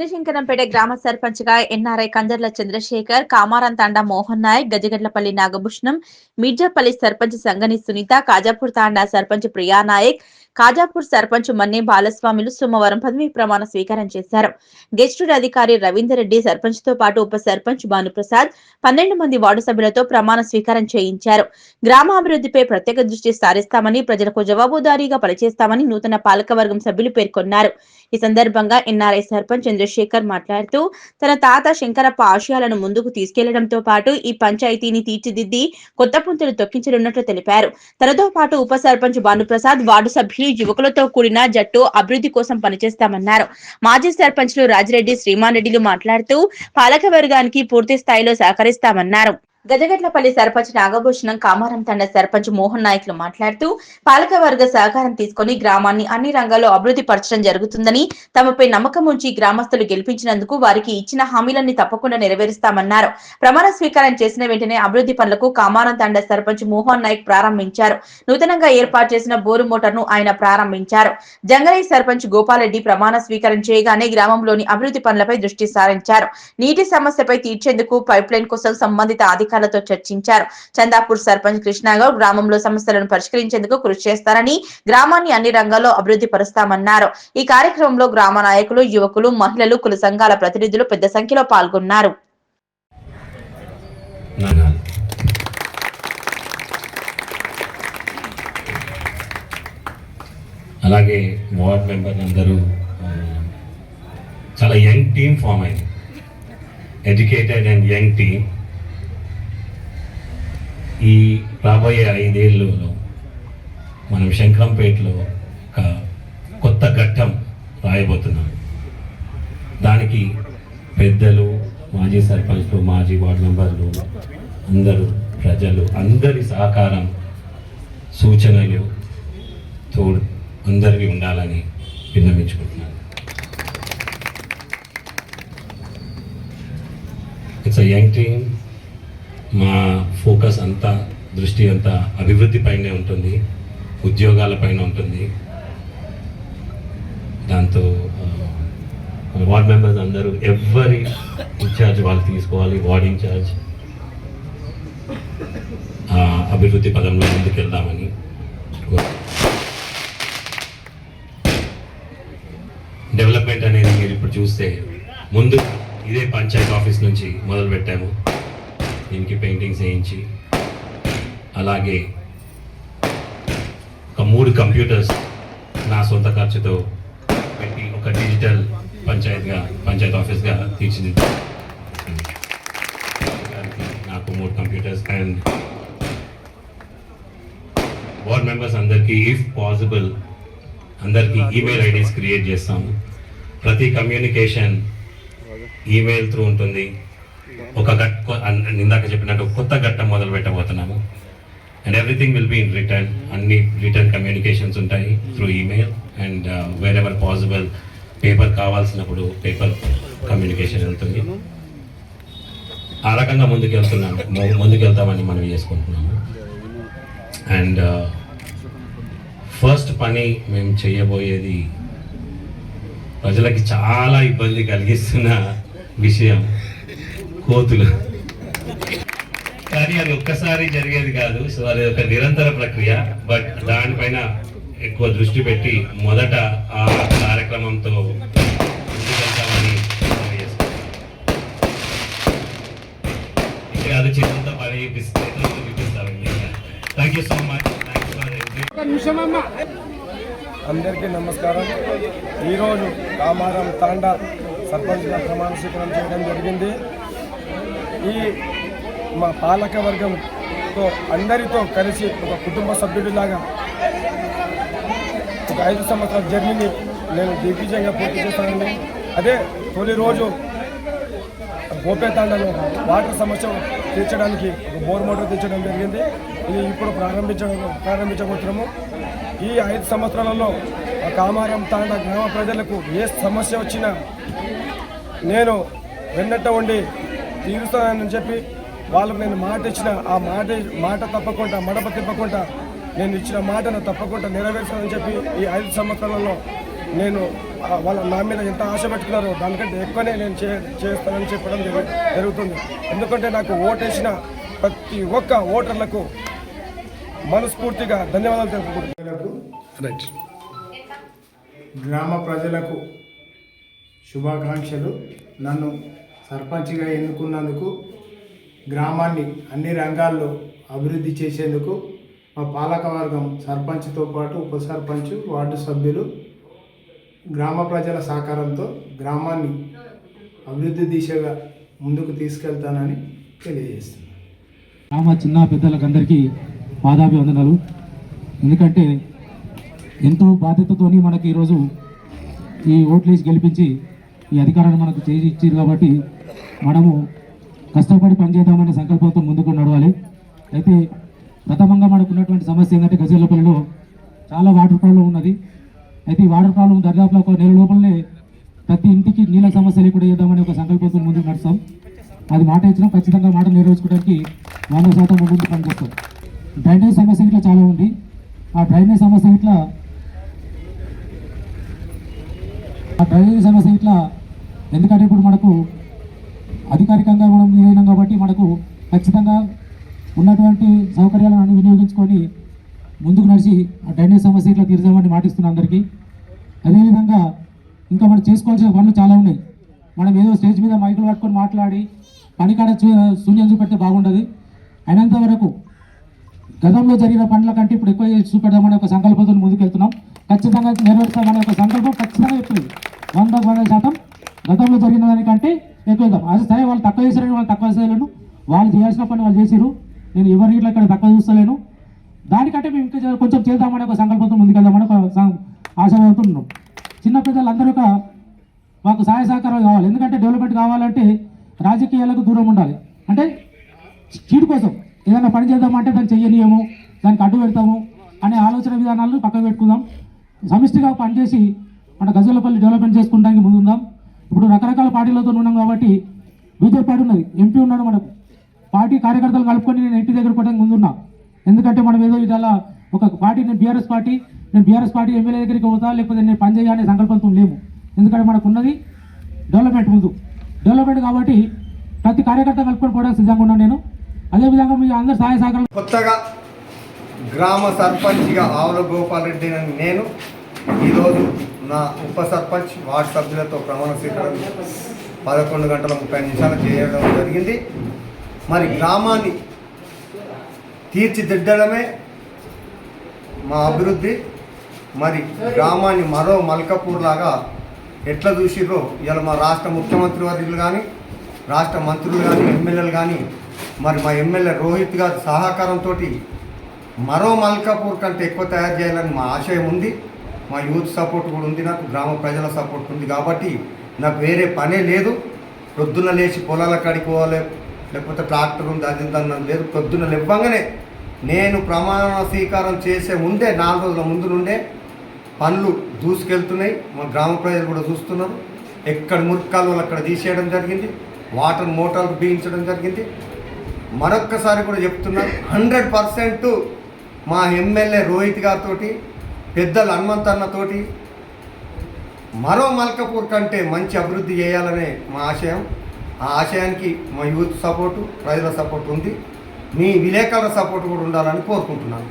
చిన్నశంకరంపేట గ్రామ సర్పంచ్గా ఎన్ఆర్ఐ కందర్ల చంద్రశేఖర్ కామారం తాండా మోహన్ నాయక్ గజగడ్లపల్లి నాగభూషణం మీర్జాపల్లి సర్పంచ్ సంగని సునీత కాజాపూర్ తాండా సర్పంచ్ ప్రియా నాయక్ కాజాపూర్ సర్పంచ్ మన్నే బాలస్వామిలు సోమవారం పదవి ప్రమాణ స్వీకారం చేశారు. గెస్టుడ్ అధికారి రవీందర్ రెడ్డి సర్పంచ్తో పాటు ఉప సర్పంచ్ భానుప్రసాద్ పన్నెండు మంది వార్డు సభ్యులతో ప్రమాణ స్వీకారం చేయించారు. గ్రామాభివృద్ధిపై ప్రత్యేక దృష్టి సారిస్తామని ప్రజలకు జవాబుదారీగా పనిచేస్తామని నూతన పాలకవర్గం సభ్యులు పేర్కొన్నారు. ఈ సందర్భంగా ఎన్ఆర్ఐ సర్పంచ్ చంద్రశేఖర్ మాట్లాడుతూ తన తాత శంకరప్ప ఆశయాలను ముందుకు తీసుకెళ్ళడంతో పాటు ఈ పంచాయతీని తీర్చిదిద్ది కొత్త పుంతలు తొక్కించనున్నట్లు తెలిపారు. తనతో పాటు ఉప సర్పంచ్ భానుప్రసాద్ వార్డు సభ్యులు యువకులతో కూడిన జట్టు అభివృద్ధి కోసం పనిచేస్తామన్నారు. మాజీ సర్పంచ్లు రాజిరెడ్డి శ్రీమాన్ రెడ్డిలు మాట్లాడుతూ పాలక వర్గానికి పూర్తి స్థాయిలో సహకరిస్తామన్నారు. గజగట్లపల్లి సర్పంచ్ నాగభూషణం కామారం తండ సర్పంచ్ మోహన్ నాయకులు మాట్లాడుతూ పాలక వర్గ సహకారం తీసుకుని గ్రామాన్ని అన్ని రంగాల్లో అభివృద్ధి పరచడం జరుగుతుందని తమపై నమ్మకం ఉంచి గ్రామస్తులు గెలిపించినందుకు వారికి ఇచ్చిన హామీలన్నీ తప్పకుండా నెరవేరుస్తామన్నారు. ప్రమాణ స్వీకారం చేసిన వెంటనే అభివృద్ధి పనులకు కామారం తండ సర్పంచ్ మోహన్ నాయక్ ప్రారంభించారు. నూతనంగా ఏర్పాటు చేసిన బోరు మోటార్ను ఆయన ప్రారంభించారు. జంగలై సర్పంచ్ గోపాలరెడ్డి ప్రమాణ స్వీకారం చేయగానే గ్రామంలోని అభివృద్ధి పనులపై దృష్టి సారించారు. నీటి సమస్యపై తీర్చేందుకు పైప్ లైన్ కోసం సంబంధిత అధికారులతో చర్చించారు. చందాపూర్ సర్పంచ్ కృష్ణాగౌడ్ గ్రామంలో సమస్యలను పరిష్కరించేందుకు కృషి చేస్తారని గ్రామాన్ని అన్ని రంగాల్లో అభివృద్ధి పరుస్తామన్నారు. ఈ కార్యక్రమంలో గ్రామ నాయకులు యువకులు మహిళలు కుల సంఘాల ప్రతినిధులు పెద్ద సంఖ్యలో పాల్గొన్నారు. అలాగే వార్డ్ మెంబర్ అందరూ చాలా యంగ్ టీమ్ ఫామ్ అయింది. Educated and young team. ఈ రాబోయే ఐదేళ్ళలో మనం శంకరంపేటలో ఒక కొత్త ఘట్టం రాయబోతున్నాం. దానికి పెద్దలు మాజీ సర్పంచ్లు మాజీ వార్డు మెంబర్లు అందరూ ప్రజలు అందరి సహకారం సూచనలు తోడు అందరివి ఉండాలని విన్నవించుకుంటున్నాను. ఇట్స్ అ యంగ్ టీమ్ మా ఫోకస్ అంతా దృష్టి అంతా అభివృద్ధి పైనే ఉంటుంది ఉద్యోగాల పైన ఉంటుంది. దాంతో వార్డ్ మెంబర్స్ అందరూ ఎవరి ఇన్ఛార్జ్ వాళ్ళు తీసుకోవాలి వార్డ్ ఇన్ఛార్జ్ ఆ, అభివృద్ధి పదంలో ముందుకెళ్దామని డెవలప్మెంట్ అనేది మీరు ఇప్పుడు చూస్తే ముందు ఇదే పంచాయత్ ఆఫీస్ నుంచి మొదలు పెట్టాము దీనికి పెయింటింగ్స్ వేయించి అలాగే ఒక మూడు కంప్యూటర్స్ నా సొంత ఖర్చుతో పెట్టి ఒక డిజిటల్ పంచాయత్గా పంచాయత్ ఆఫీస్గా తీర్చిదిద్దాం. నాకు మూడు కంప్యూటర్స్ అండ్ వార్డ్ మెంబర్స్ అందరికీ ఇఫ్ పాసిబుల్ అందరికీ ఈమెయిల్ ఐడీస్ క్రియేట్ చేస్తాము. ప్రతి కమ్యూనికేషన్ ఈమెయిల్ త్రూ ఉంటుంది. ఒక గట్ ఇందాక చెప్పినట్టు కొత్త ఘట్టం మొదలు పెట్టబోతున్నాము. And everything will be in return అన్ని రిటర్న్ కమ్యూనికేషన్స్ ఉంటాయి through email and wherever possible paper కావాల్సినప్పుడు పేపర్ కమ్యూనికేషన్ వెళ్తుంది. ఆ రకంగా ముందుకు వెళ్తున్నాము. ముందుకు వెళ్తామని మనం చేసుకుంటున్నాము. అండ్ ఫస్ట్ uh, పని మేము చేయబోయేది ప్రజలకి చాలా ఇబ్బంది కలిగిస్తున్న విషయం. కోతులు. కానీ అది ఒక్కసారి జరిగేది కాదు. సో అది ఒక నిరంతర ప్రక్రియ. బట్ దానిపైన ఎక్కువ దృష్టి పెట్టి మొదట ఆ కార్యక్రమంతో ముందుకెళ్తామని అది చిన్నంత పని చూపిస్తే చూపిస్తామండి థ్యాంక్ యూ సో మచ్ అందరికీ నమస్కారం. ఈరోజు కామారం తాండా సర్పంచ్గా ప్రమాణ స్వీకారం చేయడం జరిగింది. ఈ మా పాలక వర్గంతో అందరితో కలిసి ఒక కుటుంబ సభ్యుడిలాగా ఒక ఐదు సంవత్సరాల జర్నీని నేను దిగ్విజయంగా పూర్తి చేస్తానండి అదే తొలి రోజు గోపేతాండలో వాటర్ సమస్య తీర్చడానికి ఒక బోర్ మోటార్ తీర్చడం జరిగింది. ఇది ఇప్పుడు ప్రారంభించడం ప్రారంభించబోతున్నాము. ఈ ఐదు సంవత్సరాలలో ఆ కామారం తాండ గ్రామ ప్రజలకు ఏ సమస్య వచ్చినా నేను వెన్నట్ట ఉండి తీరుస్తానని చెప్పి వాళ్ళకు నేను మాట ఇచ్చిన ఆ మాట మాట తప్పకుండా మడప తిప్పకుండా నేను ఇచ్చిన మాటను తప్పకుండా నెరవేర్చానని చెప్పి ఈ ఐదు సంవత్సరాలలో నేను వాళ్ళ నా మీద ఎంత ఆశ పెట్టుకున్నారో దానికంటే ఎక్కువనే నేను చే చేస్తానని చెప్పడం జరుగు జరుగుతుంది. ఎందుకంటే నాకు ఓటేసిన ప్రతి ఒక్క ఓటర్లకు మనస్ఫూర్తిగా ధన్యవాదాలు తెలుపుకుంటున్నాను. రైట్. గ్రామ ప్రజలకు శుభాకాంక్షలు. నన్ను సర్పంచ్గా ఎన్నుకున్నందుకు గ్రామాన్ని అన్ని రంగాల్లో అభివృద్ధి చేసేందుకు మా పాలకవర్గం సర్పంచ్తో పాటు ఉప సర్పంచ్ వార్డు సభ్యులు గ్రామ ప్రజల సహకారంతో గ్రామాన్ని అభివృద్ధి దిశగా ముందుకు తీసుకెళ్తానని తెలియజేస్తున్నాను. గ్రామ చిన్న పెద్దలకందరికీ పాదాభివందనాలు. ఎందుకంటే ఎంతో బాధ్యతతోని మనకి ఈరోజు ఈ ఓట్లేసి గెలిపించి ఈ అధికారాన్ని మనకు చేసి ఇచ్చారు కాబట్టి మనము కష్టపడి పనిచేద్దామనే సంకల్పంతో ముందుకు నడవాలి. అయితే ప్రథమంగా మనకు ఉన్నటువంటి సమస్య ఏంటంటే గజల్లపల్లిలో చాలా వాటర్ ప్రాబ్లం ఉన్నది. అయితే ఈ వాటర్ ప్రాబ్లం దరిదాపులో ఒక నెల లోపలనే ప్రతి ఇంటికి నీళ్ళ సమస్య లేకుండా చేద్దామనే ఒక సంకల్పంతో ముందుకు నడుస్తాం. అది మాట ఇచ్చినాం ఖచ్చితంగా మాట నెరవేర్చుకోవడానికి వంద శాతం ముందు పనిచేస్తాం డ్రైనేజ్ సమస్య ఇట్లా చాలా ఉంది. ఆ డ్రైనేజ్ సమస్య ఇట్లా ఆ డ్రైనేజ్ సమస్య ఇట్లా ఎందుకంటే ఇప్పుడు మనకు అధికారికంగా మనం ఇదైనాం కాబట్టి మనకు ఖచ్చితంగా ఉన్నటువంటి సౌకర్యాలను అన్ని వినియోగించుకొని ముందుకు నడిచి ఆ డ్రైనేజ్ సమస్య ఇట్లా తీర్చామని మాటిస్తున్నాం అందరికీ. అదేవిధంగా ఇంకా మనం చేసుకోవాల్సిన పనులు చాలా ఉన్నాయి. మనం ఏదో స్టేజ్ మీద మైకులు పట్టుకొని మాట్లాడి పనికాడ శూన్యం చూపెడితే బాగుండదు. అయినంత వరకు గతంలో జరిగిన పనుల కంటే ఇప్పుడు ఎక్కువ చూపెడదామని చూపెడదామనే ఒక సంకల్పంతో ముందుకెళ్తున్నాం. ఖచ్చితంగా నెరవేర్చామనే ఒక సంకల్పం ఖచ్చితంగా చెప్పింది వంద వంద శాతం గతంలో జరిగిన దానికంటే ఎక్కువ వెళ్దాం సరే వాళ్ళు తక్కువ చేశారని వాళ్ళు తక్కువ చేయలేను. వాళ్ళు చేయాల్సిన పని వాళ్ళు చేసిరు నేను ఎవరి ఇట్లా ఇక్కడ తక్కువ చూస్తలేను. దానికంటే మేము ఇంకా కొంచెం చేద్దామని ఒక సంకల్పంతో ముందుకెళ్దామని ఒక సం- ఆశాభావంతో ఉన్నాం. చిన్న పెద్దలందరూ ఒక మాకు సహాయ సహకారాలు కావాలి. ఎందుకంటే డెవలప్మెంట్ కావాలంటే రాజకీయాలకు దూరం ఉండాలి. అంటే చీడు కోసం ఏదైనా పని చేద్దామంటే దాన్ని చెయ్యనీయము దానికి అడ్డు పెడతాము అనే ఆలోచన విధానాలను పక్కన పెట్టుకుందాం. సమిష్టిగా పనిచేసి మన గజలపల్లి డెవలప్మెంట్ చేసుకుంటానికి ముందుందాం. ఇప్పుడు రకరకాల పార్టీలతో ఉన్నాం కాబట్టి బీజేపీ పార్టీ ఉన్నది ఎంపీ ఉన్నాడు మనకు. పార్టీ కార్యకర్తలు కలుపుకొని నేను ఇంటి దగ్గర కూడా ముందున్నా. ఎందుకంటే మనం ఏదో ఇట్లా ఒక పార్టీ నేను బీఆర్ఎస్ పార్టీ నేను బీఆర్ఎస్ పార్టీ ఎమ్మెల్యే దగ్గరికి పోతా లేకపోతే నేను పని చేయాలనే సంకల్పంతో లేము. ఎందుకంటే మనకు ఉన్నది డెవలప్మెంట్ ముందు. డెవలప్మెంట్ కాబట్టి ప్రతి కార్యకర్త కలుపుకొని పోవడానికి సిద్ధంగా ఉన్నాను నేను. అదేవిధంగా మీ అందరు సహాయ సహకారం కొత్తగా గ్రామ సర్పంచ్గా ఆవుల గోపాల్ రెడ్డి నేను ఈరోజు నా ఉప సర్పంచ్ వార్డు సభ్యులతో ప్రమాణ స్వీకారం పదకొండు గంటల ముప్పై నిమిషాలు చేయడం జరిగింది. మరి గ్రామాన్ని తీర్చిదిద్దడమే మా అభివృద్ధి. మరి గ్రామాన్ని మరో మల్కపూర్ లాగా ఎట్లా చూసిర్రో ఇలా మా రాష్ట్ర ముఖ్యమంత్రి వర్యులు కానీ రాష్ట్ర మంత్రులు కానీ ఎమ్మెల్యేలు కానీ మరి మా ఎమ్మెల్యే రోహిత్ గారి సహకారంతో మరో మల్కాపూర్ కంటే ఎక్కువ తయారు చేయాలని మా ఆశయం ఉంది. మా యూత్ సపోర్ట్ కూడా ఉంది నాకు గ్రామ ప్రజల సపోర్ట్ ఉంది కాబట్టి నాకు వేరే పనే లేదు. పొద్దున్న లేచి పొలాల కాడికి పోవాలి లేకపోతే ట్రాక్టర్ ఉంది అది ఉంది లేదు. పొద్దున్న లేవ్వంగానే నేను ప్రమాణ స్వీకారం చేసే ముందే నాలుగు రోజుల ముందు నుండే పనులు దూసుకెళ్తున్నాయి. మా గ్రామ ప్రజలు కూడా చూస్తున్నారు. ఎక్కడ మురికాలు అక్కడ తీసేయడం జరిగింది వాటర్ మోటార్లు బిగించడం జరిగింది. మరొక్కసారి కూడా చెప్తున్నాను హండ్రెడ్ పర్సెంట్ మా ఎమ్మెల్యే రోహిత్ గారితో పెద్దలు హనుమంతన్నతోటి మరో మల్కపూర్ కంటే మంచి అభివృద్ధి చేయాలనే మా ఆశయం. ఆ ఆశయానికి మా యూత్ సపోర్టు ప్రజల సపోర్ట్ ఉంది. మీ విలేకరుల సపోర్ట్ కూడా ఉండాలని కోరుకుంటున్నాను.